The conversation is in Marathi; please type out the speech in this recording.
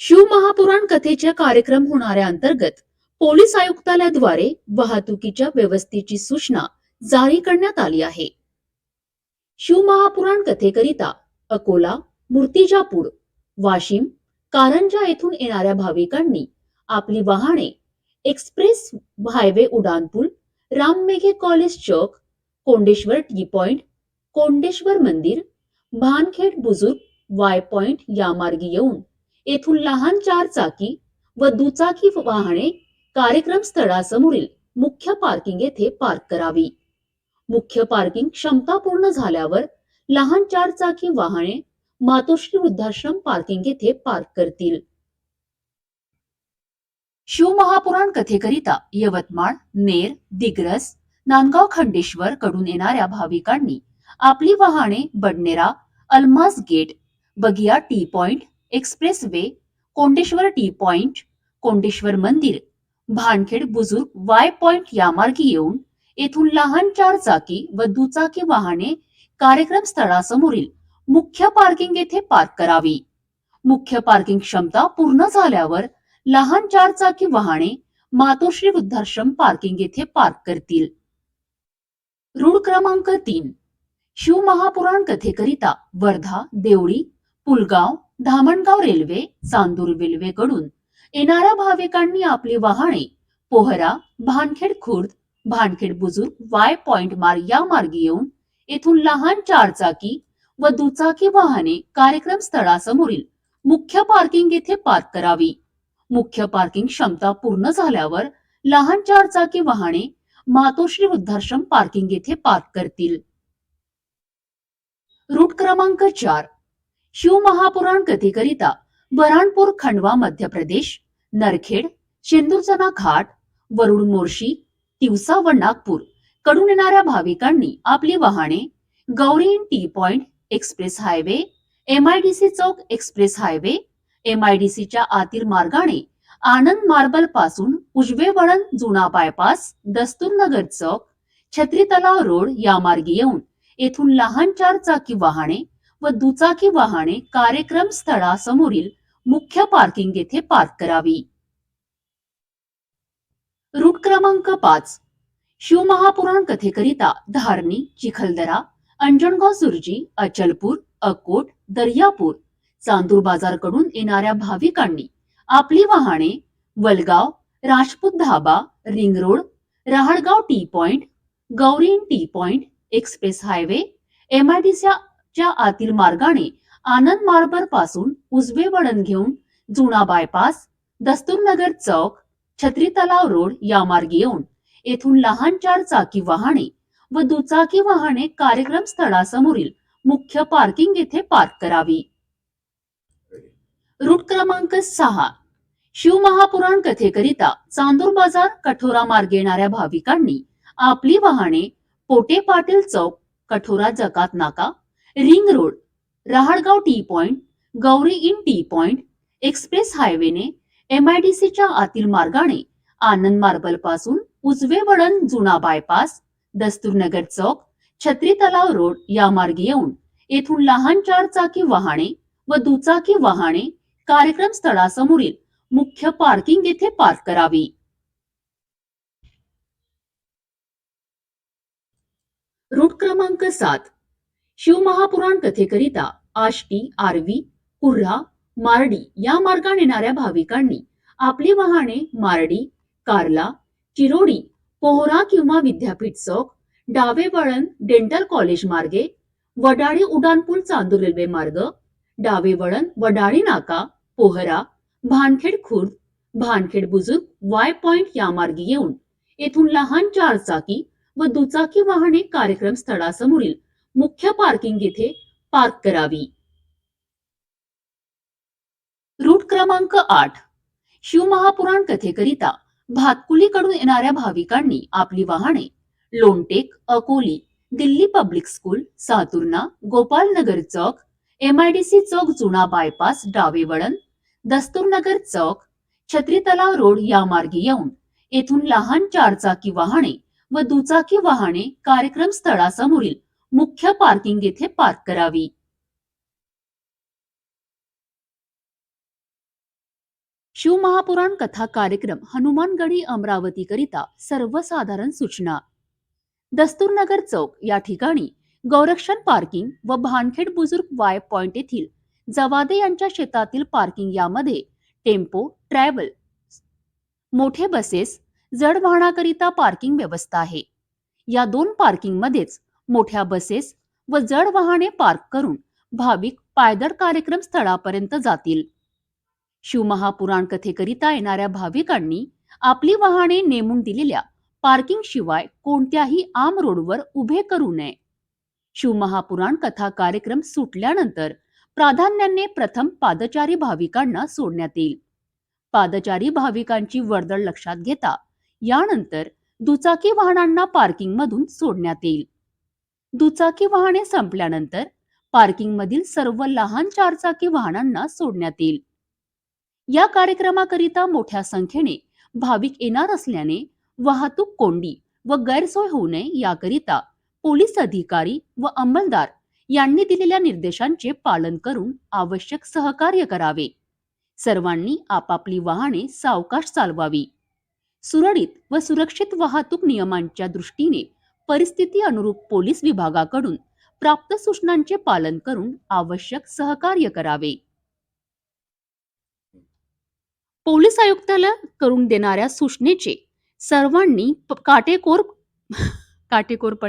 शिवमहापुराण कथेच्या कार्यक्रम होणाऱ्या अंतर्गत पोलीस आयुक्तालयाद्वारे वाहतुकीच्या व्यवस्थेची सूचना जारी करण्यात आली आहे. शिवमहापुराण कथेकरिता अकोला मूर्तिजापूर वाशिम कारंजा येथून येणाऱ्या भाविकांनी आपली वाहने एक्सप्रेस हायवे उडानपूल राममेघे कॉलेज चौक कोंडेश्वर टी पॉइंट कोंडेश्वर मंदिर भानखेड बुजुर्ग वाय पॉइंट या मार्गी येऊन येथून लहान चार चाकी व दुचाकी वाहने कार्यक्रम स्थळासमोरील मुख्य पार्किंग येथे पार्क करावी. मुख्य पार्किंग क्षमता पूर्ण झाल्यावर लहान चार चाकी वाहने मातोश्री वृद्धाश्रम पार्किंग येथे पार्क करतील. शिवमहापुराण कथेकरिता यवतमाळ नेर दिग्रस नांदगाव खंडेश्वर कडून येणाऱ्या भाविकांनी आपली वाहने Badnera Almas gate Bagiya T point expressway Kondeshwar T point Kondeshwar मंदिर भानखेड बुजुर्ग वाय पॉइंट या मार्गी येऊन येथून लहान चार चाकी व दुचाकी वाहने कार्यक्रम स्थळासमोरील मुख्य पार्किंग येथे पार्क करावी. मुख्य पार्किंग क्षमता पूर्ण झाल्यावर लहान चार चाकी वाहने मातोश्री वृद्धाश्रम पार्किंग येथे पार्क करतील. रूढ क्रमांक तीन शिवमहापुराण कथेकरिता वर्धा देवळी पुलगाव धामणगाव रेल्वे चांदूर रेल्वेकडून येणाऱ्या भाविकांनी आपली वाहने पोहरा भानखेड खुर्द भानखेड बुजुर्ग वाय पॉइंट मार्ग या मार्गी येऊन येथून लहान चारचाकी व दुचाकी वाहने कार्यक्रम स्थळासमोरील मुख्य पार्किंग येथे पार्क करावी. मुख्य पार्किंग क्षमता पूर्ण झाल्यावर लहान चारचाकी वाहने मातोश्री वृद्धाश्रम पार्किंग येथे पार्क करतील. रूट क्रमांक चार शिवमहापुराण कथेकरिता बऱ्हाणपूर खंडवा मध्य प्रदेश नरखेड शेंदूरचना घाट वरुड मोर्शी तिवसा व नागपूरकडून येणाऱ्या भाविकांनी आपली वाहने Gauri T point express highway MIDC चौक एक्सप्रेस हायवे एमआयडीसीच्या आतील मार्गाने आनंद मार्बलपासून उजवे वळण जुना बायपास दस्तूरनगर चौक छत्री तलाव रोड या मार्गी येऊन येथून लहान चार चाकी वाहने व दुचाकी वाहने कार्यक्रम स्थळासमोरील मुख्य पार्किंग येथे पार्क करावी. रूट क्रमांक पाच. शिवमहापुराण कथेकरिता धारणी चिखलदरा अंजणगाव सुरजी अचलपूर अकोट दर्यापूर चांदूर बाजारकडून येणाऱ्या भाविकांनी आपली वाहने Walgaon Rajput Dhaba ring road Rahadgaon T point गौरीन T point express highway च्या आतील मार्गाने आनंद मार्बरपासून उजवे वळण घेऊन जुना बायपास दस्तूरनगर चौक छत्री तलाव रोड या मार्गे येऊन येथून लहान चार चाकी वाहने व दुचाकी वाहने कार्यक्रम स्थळासमोरील मुख्य पार्किंग येथे पार्क करावी. रूट क्रमांक सहा शिवमहापुराण कथेकरिता चांदूर बाजार कठोरा मार्गे येणाऱ्या भाविकांनी आपली वाहने पोटे पाटील चौक कठोरा जकात नाका ring road Rahadgaon T point Gauri inn T point express हायवेने एमआयडीसीच्या आतील मार्गाने आनंद मार्बलपासून उजवे वळण जुना बायपास दस्तूरनगर चौक छत्री तलाव रोड या मार्गे येऊन येथून लहान चार चाकी वाहने व दुचाकी वाहने कार्यक्रम स्थळासमोरील मुख्य पार्किंग येथे पार्क करावी. रूट क्रमांक सात शिवमहापुराण कथेकरिता आष्टी आरवी कुर्हा मारडी या मार्गाने येणाऱ्या भाविकांनी आपली वाहने मारडी कार्ला चिरोडी पोहरा किंवा विद्यापीठ चौक डावे वळण डेंटल कॉलेज मार्गे वडाळी उड्डाणपूल चांदूर रेल्वे मार्ग डावे वळण वडाळी नाका पोहरा भानखेड खुर्द भानखेड बुजुर्ग वाय पॉइंट या मार्गे येऊन येथून लहान चारचाकी व दुचाकी वाहने कार्यक्रम स्थळासमोरील मुख्य पार्किंग येथे पार्क करावी. रूट क्रमांक आठ. शिवमहापुराण कथेकरिता भातकुलीकडून येणाऱ्या भाविकांनी आपली वाहने लोणटेक अकोली दिल्ली पब्लिक स्कूल सातुर्ना गोपालनगर चौक एमआयडीसी चौक जुना बायपास डावे वळण दस्तूरनगर चौक छत्री तलाव रोड या मार्गे येऊन येथून लहान चारचाकी वाहने व दुचाकी वाहने कार्यक्रम स्थळासमोरील मुख्य पार्किंग येथे पार्क करावी. शिवमहापुराण कथा कार्यक्रम हनुमानगढी अमरावती करिता सर्वसाधारण सूचना. दस्तूरनगर चौक या ठिकाणी गौरक्षण पार्किंग व भानखेड बुजुर्ग वाय पॉइंट येथील जवादे यांच्या शेतातील पार्किंग यामध्ये टेम्पो ट्रॅव्हल मोठे बसेस जड वाहनाकरिता पार्किंग व्यवस्था आहे. या दोन पार्किंग मध्येच मोठ्या बसेस व जड वाहने पार्क करून भाविक पायदळ कार्यक्रम स्थळापर्यंत जातील. शिवमहापुराण कथेकरिता येणाऱ्या भाविकांनी आपली वाहने नेमून दिलेल्या पार्किंग शिवाय कोणत्याही आम रोडवर उभे करू नये. शिवमहापुराण कथा कार्यक्रम सुटल्यानंतर प्राधान्याने प्रथम पादचारी भाविकांना सोडण्यात येईल. पादचारी भाविकांची वर्दळ लक्षात घेता यानंतर दुचाकी वाहनांना पार्किंगमधून सोडण्यात येईल. दुचाकी वाहने संपल्यानंतर पार्किंग मधील सर्व लहान चारचाकी वाहनांना सोडण्यात येईल. या कार्यक्रमाकरिता मोठ्या संख्येने भाविक येणार असल्याने वाहतूक कोंडी व गैरसोय होऊ नये याकरिता पोलीस अधिकारी व अंमलदार यांनी दिलेल्या निर्देशांचे पालन करून आवश्यक सहकार्य करावे. सर्वांनी आपापली वाहने सावकाश चालवावी. सुरळीत व सुरक्षित वाहतूक नियमांच्या दृष्टीने परिस्थिती अनुरूप पोलीस विभागाकडून प्राप्त सूचनांचे पालन करून आवश्यक सहकार्य करावे. पोलीस आयुक्ताला करून देणाऱ्या सूचनेचे सर्वांनी काटेकोर काटेकोरपणे